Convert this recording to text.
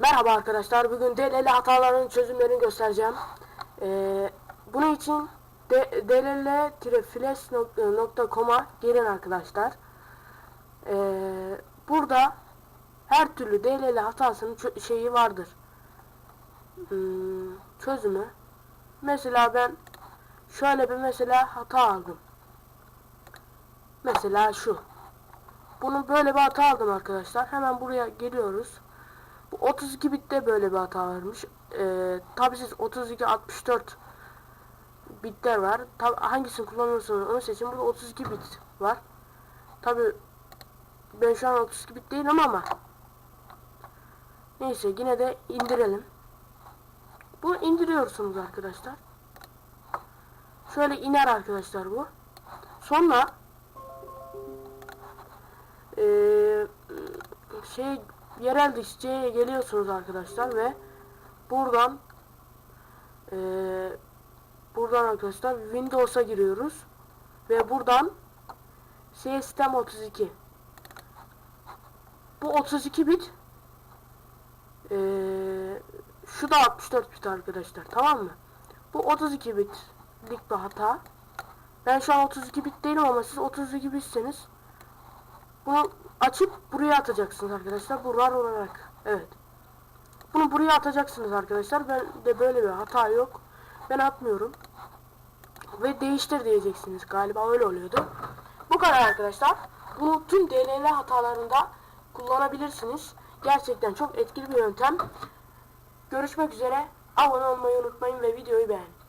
Merhaba arkadaşlar. Bugün DLL hatalarının çözümlerini göstereceğim. Ee, bunun için dll-flash.com'a gelin arkadaşlar. Ee, burada her türlü DLL hatasının şeyi vardır. Hmm, çözümü. Mesela ben şöyle bir mesela hata aldım. Mesela şu. Bunu böyle bir hata aldım arkadaşlar. Hemen buraya geliyoruz. Bu 32 bitte böyle bir hata varmış. Ee, tabi siz 32 64 bitler var. Tabi hangisini kullanırsanız onu seçin. Burada 32 bit var. Tabi ben şu an 32 bit değilim ama neyse yine de indirelim. Bunu indiriyorsunuz arkadaşlar. Şöyle iner arkadaşlar bu. Sonra eee şey yerel dişçiye geliyorsunuz arkadaşlar ve buradan eee, buradan arkadaşlar Windows'a giriyoruz ve buradan System 32 bu 32 bit eee, şu da 64 bit arkadaşlar tamam mı? Bu 32 bitlik bir hata. Ben şu an 32 bit değilim ama siz 32 bitseniz bunu açıp buraya atacaksınız arkadaşlar. Bu RAR olarak. Evet. Bunu buraya atacaksınız arkadaşlar. Ben de böyle bir hata yok. Ben atmıyorum. Ve değiştir diyeceksiniz. Galiba öyle oluyordu. Bu kadar arkadaşlar. Bunu tüm DLL hatalarında kullanabilirsiniz. Gerçekten çok etkili bir yöntem. Görüşmek üzere. Abone olmayı unutmayın ve videoyu beğenin.